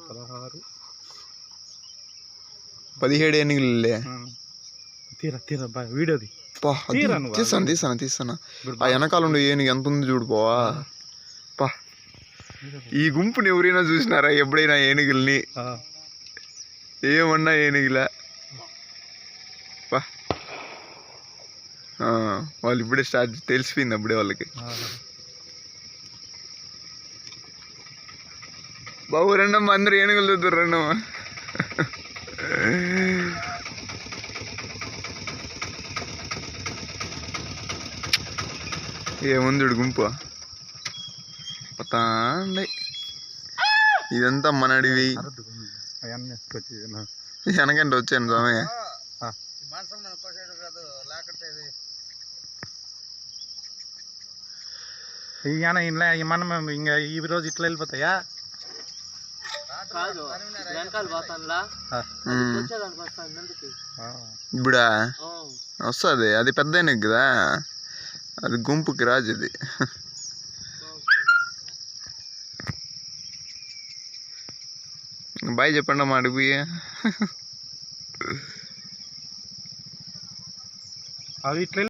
పదహారు పదిహేడు ఏనుగులే ఆ. తీరా తీరా బా వీడియోది. తీస్తాను తీస్తాను తీస్తాను. ఇప్పుడు ఆ వెనకాల ఉండే ఏనుగు ఎంత ఉంది చూడు పోవా పా. ఈ గుంపుని ఎవరైనా చూసినారా? ఎప్పుడైనా ఏనుగుల్ని. ఏమన్నా ఏనుగులా? పా. వాళ్ళు ఇప్పుడే స్టార్ట్ తెలిసిపోయింది అప్పుడే వాళ్ళకి. బాబు రెండమ్మ అందరు ఏనుగులు చూద్దరు రెండమ్మ ఏముంది ఈడు గుంపు పోతాండి ఇదంతా మన అడివి అరద్దు గుమ్మి. అవన్నీ వచ్చి నా- వెనకంటే వచ్చాను స్వామి ఆ. ఈయన ఇలా మనం ఇంకా ఈ రోజు ఇట్లా వెళ్ళిపోతాయా కాదు. వెనకాల పోతానులా. ఇప్పుడా. వస్తుంది. అది పెద్ద కదా? అది గుంపుకి రాజు అది బాయ్ చెప్పండి అమ్మా అడిగి. అవి ఇట్లా